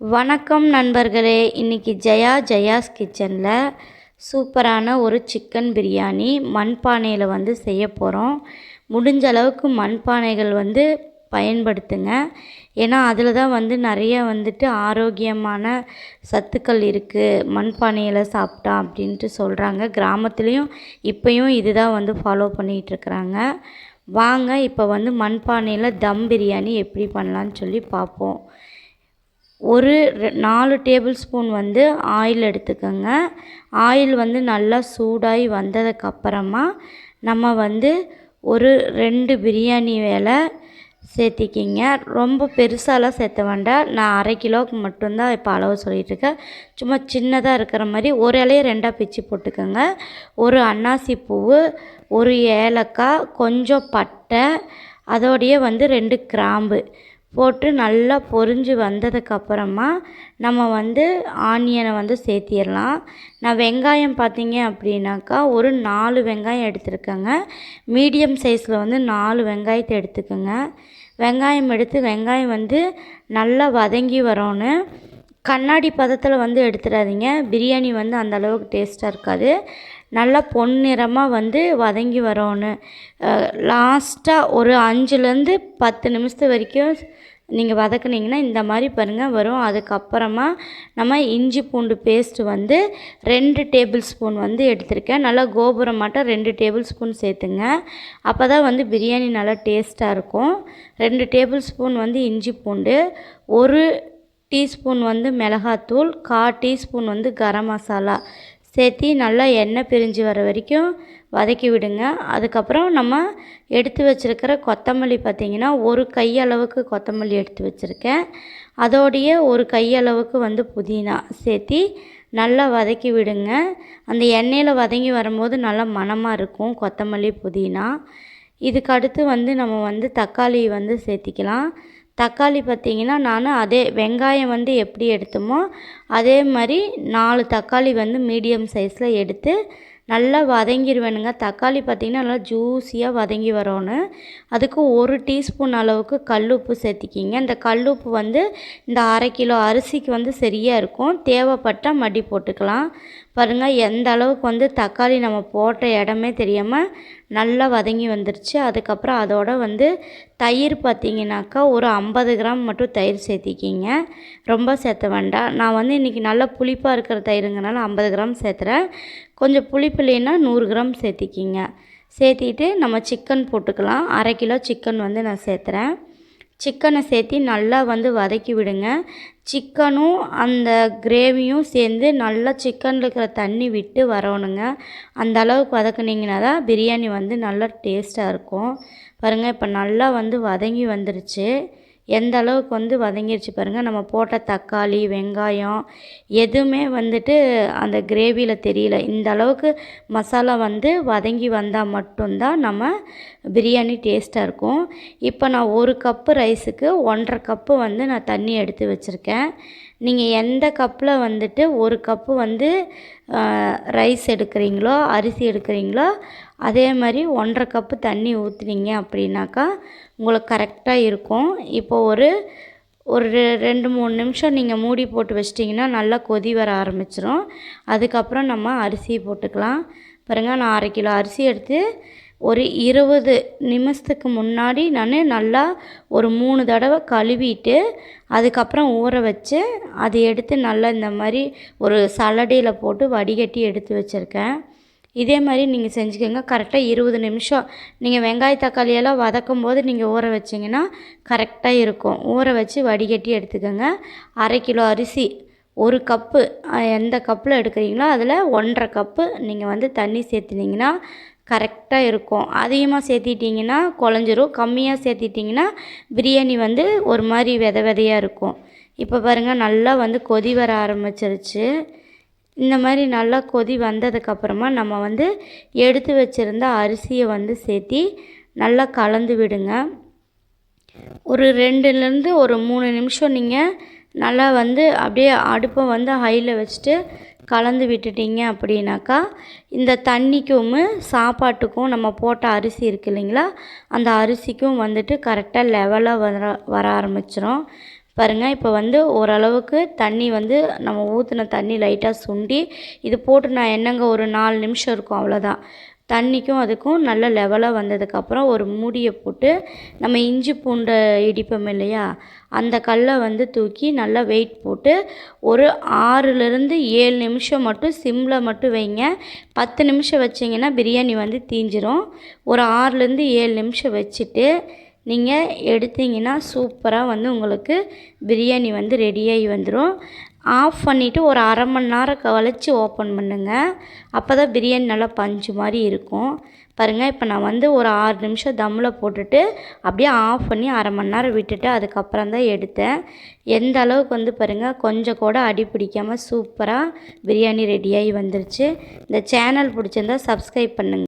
வணக்கம் நண்பர்களே இன்றைக்கி ஜெயா ஜெயாஸ் கிச்சனில் சூப்பரான ஒரு சிக்கன் பிரியாணி மண்பானையில் வந்து செய்ய போகிறோம் முடிஞ்ச அளவுக்கு மண்பானைகள் வந்து பயன்படுத்துங்க. ஏன்னா அதில் தான் வந்து நிறைய வந்துட்டு ஆரோக்கியமான சத்துக்கள் இருக்குது மண்பானையில் சாப்பிட்டா அப்படின்ட்டு சொல்கிறாங்க கிராமத்துலேயும் இப்போயும் இதுதான் வந்து ஃபாலோ பண்ணிகிட்ருக்குறாங்க வாங்க இப்போ வந்து மண்பானையில் தம் பிரியாணி எப்படி பண்ணலான்னு சொல்லி பார்ப்போம். ஒரு ரெ நாலு டேபிள் ஸ்பூன் வந்து ஆயில் எடுத்துக்கோங்க. ஆயில் வந்து நல்லா சூடாகி வந்ததுக்கப்புறமா நம்ம வந்து ஒரு ரெண்டு பிரியாணி வேலை சேர்த்திக்கிங்க. ரொம்ப பெருசாலாம் சேர்த்த வேண்டாம். நான் அரை கிலோவுக்கு மட்டும்தான் இப்போ அளவு சொல்லிகிட்ருக்கேன் சும்மா சின்னதாக இருக்கிற மாதிரி ஒரு இலையை ரெண்டாக பிச்சு போட்டுக்கோங்க. ஒரு அன்னாசி பூ ஒரு ஏலக்காய் கொஞ்சம் பட்டை அதோடையே வந்து ரெண்டு கிராம்பு. போட்டு நல்லா பொரிஞ்சு வந்ததுக்கப்புறமா நம்ம வந்து ஆனியனை வந்து சேர்த்திடலாம். நான் வெங்காயம் பார்த்தீங்க அப்படின்னாக்கா ஒரு நாலு வெங்காயம் எடுத்துருக்கேங்க. மீடியம் சைஸில் வந்து நாலு வெங்காயத்தை எடுத்துக்கோங்க. வெங்காயம் எடுத்து வெங்காயம் வந்து நல்லா வதங்கி வரணும் கண்ணாடி பதத்தில் வந்து எடுத்துடாதீங்க. பிரியாணி வந்து அந்தளவுக்கு டேஸ்ட்டாக இருக்காது. நல்லா பொன்னிறமாக வந்து வதங்கி வரணும் லாஸ்ட்டாக ஒரு அஞ்சுலேருந்து பத்து நிமிஷத்து வரைக்கும் நீங்கள் வதக்குனீங்கன்னா இந்த மாதிரி பாருங்கள் வரும். அதுக்கப்புறமா நம்ம இஞ்சி பூண்டு பேஸ்ட்டு வந்து ரெண்டு டேபிள் ஸ்பூன் வந்து எடுத்திருக்கேன். நல்லா கோபுரம் மட்டும் ரெண்டு டேபிள் ஸ்பூன் சேர்த்துங்க. அப்போ தான் வந்து பிரியாணி நல்லா டேஸ்ட்டாக இருக்கும். ரெண்டு டேபிள் ஸ்பூன் வந்து இஞ்சி பூண்டு ஒரு டீஸ்பூன் வந்து மிளகாத்தூள் கா டீஸ்பூன் வந்து கரம் மசாலா. சேர்த்தி நல்லா எண்ணெய் பிரிஞ்சு வர வரைக்கும் வதக்கி விடுங்க. அதுக்கப்புறம் நம்ம எடுத்து வச்சுருக்கிற கொத்தமல்லி பார்த்திங்கன்னா ஒரு கையளவுக்கு கொத்தமல்லி எடுத்து வச்சுருக்கேன். அதோடைய ஒரு கையளவுக்கு வந்து புதினா சேர்த்தி நல்லா வதக்கி விடுங்க. அந்த எண்ணெயில் வதங்கி வரும்போது நல்லா மணமாக இருக்கும் கொத்தமல்லி புதினா. இதுக்கு அடுத்து வந்து நம்ம வந்து தக்காளி வந்து சேர்த்திக்கலாம். தக்காளி பார்த்திங்கன்னா நான் அதே வெங்காயம் வந்து எப்படி எடுத்தோமோ அதே மாதிரி நாலு தக்காளி வந்து மீடியம் சைஸில் எடுத்து நல்லா வதங்கிடுவேனுங்க தக்காளி பார்த்திங்கன்னா நல்லா ஜூஸியாக வதங்கி வரணும் அதுக்கு ஒரு டீஸ்பூன் அளவுக்கு கல் உப்பு சேர்த்திக்கிங்க. இந்த கல் உப்பு வந்து இந்த அரை கிலோ அரிசிக்கு வந்து சரியாக இருக்கும். தேவைப்பட்டால் மடி போட்டுக்கலாம். பாருங்கள் எந்த அளவுக்கு வந்து தக்காளி நம்ம போட்ட இடமே தெரியாமல் நல்லா வதங்கி வந்துருச்சு. அதுக்கப்புறம் அதோட வந்து தயிர் பார்த்திங்கனாக்கா ஒரு ஐம்பது கிராம் மட்டும் தயிர் சேர்த்திக்கிங்க. ரொம்ப சேர்த்த வேண்டாம். நான் வந்து இன்றைக்கி நல்லா புளிப்பாக இருக்கிற தயிருங்கனால ஐம்பது கிராம் சேர்த்துறேன். கொஞ்சம் புளிப்பு இல்லைன்னா நூறு கிராம் சேர்த்திக்கிங்க. சேர்த்திட்டு நம்ம சிக்கன் போட்டுக்கலாம். அரை கிலோ சிக்கன் வந்து நான் சேர்த்துறேன். சிக்கனை சேர்த்து நல்லா வந்து வதக்கி விடுங்க. சிக்கனும் அந்த கிரேவியும் சேர்ந்து நல்லா சிக்கனில் இருக்கிற தண்ணி விட்டு வரணுங்க அந்த அளவுக்கு வதக்குனிங்கன்னா தான் பிரியாணி வந்து நல்லா டேஸ்ட்டாக இருக்கும். பாருங்கள் இப்போ நல்லா வந்து வதங்கி வந்துருச்சு. எந்த அளவுக்கு வந்து வதங்கிருச்சு பாருங்கள் நம்ம போட்ட தக்காளி வெங்காயம் எதுவுமே வந்துட்டு அந்த கிரேவியில் தெரியல. இந்த அளவுக்கு மசாலா வந்து வதங்கி வந்தால் மட்டும்தான் நம்ம பிரியாணி டேஸ்ட்டாக இருக்கும். இப்போ நான் ஒரு கப்பு ரைஸுக்கு ஒன்றரை கப்பு வந்து நான் தண்ணி எடுத்து வச்சுருக்கேன். நீங்கள் எந்த கப்பில் வந்துட்டு ஒரு கப்பு வந்து ரைஸ் எடுக்கிறீங்களோ அரிசி எடுக்கிறீங்களோ அதே மாதிரி ஒன்றரை கப்பு தண்ணி ஊற்றுனீங்க அப்படின்னாக்கா உங்களுக்கு கரெக்டாக இருக்கும். இப்போ ஒரு ஒரு ரெண்டு மூணு நிமிஷம் நீங்கள் மூடி போட்டு வச்சிட்டிங்கன்னா நல்லா கொதி வர ஆரம்பிச்சிரும். அதுக்கப்புறம் நம்ம அரிசி போட்டுக்கலாம். பாருங்கள் நான் அரை கிலோ அரிசி எடுத்து ஒரு இருபது நிமிஷத்துக்கு முன்னாடி நான் நல்லா ஒரு மூணு தடவை கழுவிட்டு அதுக்கப்புறம் ஊற வச்சு அதை எடுத்து நல்லா இந்த மாதிரி ஒரு சலடையில் போட்டு வடிகட்டி எடுத்து வச்சுருக்கேன். இதே மாதிரி நீங்கள் செஞ்சுக்கோங்க. கரெக்டாக இருபது நிமிஷம். நீங்கள் வெங்காய தக்காளியெல்லாம் வதக்கும் போது நீங்கள் ஊற வச்சிங்கன்னா கரெக்டாக இருக்கும். ஊற வச்சு வடிகட்டி எடுத்துக்கோங்க. அரை கிலோ அரிசி ஒரு கப்பு எந்த கப்பில் எடுக்கிறீங்களோ அதில் ஒன்றரை கப்பு நீங்கள் வந்து தண்ணி சேர்த்துனீங்கன்னா கரெக்டாக இருக்கும். அதிகமாக சேர்த்திட்டிங்கன்னா குழஞ்சிரும். கம்மியாக சேர்த்திட்டிங்கன்னா பிரியாணி வந்து ஒரு மாதிரி வித விதையாக இருக்கும். இப்போ பாருங்கள் நல்லா வந்து கொதி வர ஆரம்பிச்சிருச்சு. இந்த மாதிரி நல்லா கொதி வந்ததுக்கப்புறமா நம்ம வந்து எடுத்து வச்சுருந்த அரிசியை வந்து சேர்த்தி நல்லா கலந்து விடுங்க. ஒரு ரெண்டுலேருந்து ஒரு மூணு நிமிஷம் நீங்கள் நல்லா வந்து அப்படியே அடுப்பை வந்து ஹையில் வச்சுட்டு கலந்து விட்டுட்டிங்க அப்படின்னாக்கா இந்த தண்ணிக்கும் சாப்பாட்டுக்கும் நம்ம போட்ட அரிசி இருக்குது இல்லைங்களா? அந்த அரிசிக்கும் வந்துட்டு கரெக்டாக லெவலாக வர வர ஆரம்பிச்சிடும் பாருங்கள் இப்போ வந்து ஓரளவுக்கு தண்ணி வந்து நம்ம ஊற்றின தண்ணி லைட்டாக சுண்டி இது போட்டு நான் என்னங்க ஒரு நாலு நிமிஷம் இருக்கும் அவ்வளோதான் தண்ணிக்கும் அதுக்கும் நல்ல லெவலாக வந்ததுக்கப்புறம் ஒரு மூடியை போட்டு நம்ம இஞ்சி பூண்டை இடிப்போம் இல்லையா? அந்த கல்லை வந்து தூக்கி நல்லா வெயிட் போட்டு ஒரு ஆறுலேருந்து ஏழு நிமிஷம் மட்டும் சிம்மில் மட்டும் வைங்க. பத்து நிமிஷம் வச்சிங்கன்னா பிரியாணி வந்து தீஞ்சிரும். ஒரு ஆறுலேருந்து ஏழு நிமிஷம் வச்சுட்டு நீங்கள் எடுத்தீங்கன்னா சூப்பராக வந்து உங்களுக்கு பிரியாணி வந்து ரெடியாகி வந்துடும் ஆஃப் பண்ணிவிட்டு ஒரு அரை மணி நேரம் கழிச்சு ஓப்பன் பண்ணுங்கள் அப்போ தான் பிரியாணி நல்லா பஞ்சு மாதிரி இருக்கும். பாருங்கள் இப்போ நான் வந்து ஒரு ஆறு நிமிஷம் தம்மில் போட்டுட்டு அப்படியே ஆஃப் பண்ணி அரை மணி நேரம் விட்டுட்டு அதுக்கப்புறம் தான் எடுத்தேன். எந்த அளவுக்கு வந்து பாருங்கள் கொஞ்சம் கூட அடி பிடிக்காமல் சூப்பராக பிரியாணி ரெடியாகி வந்துருச்சு. இந்த சேனல் பிடிச்சிருந்தா சப்ஸ்கிரைப் பண்ணுங்கள்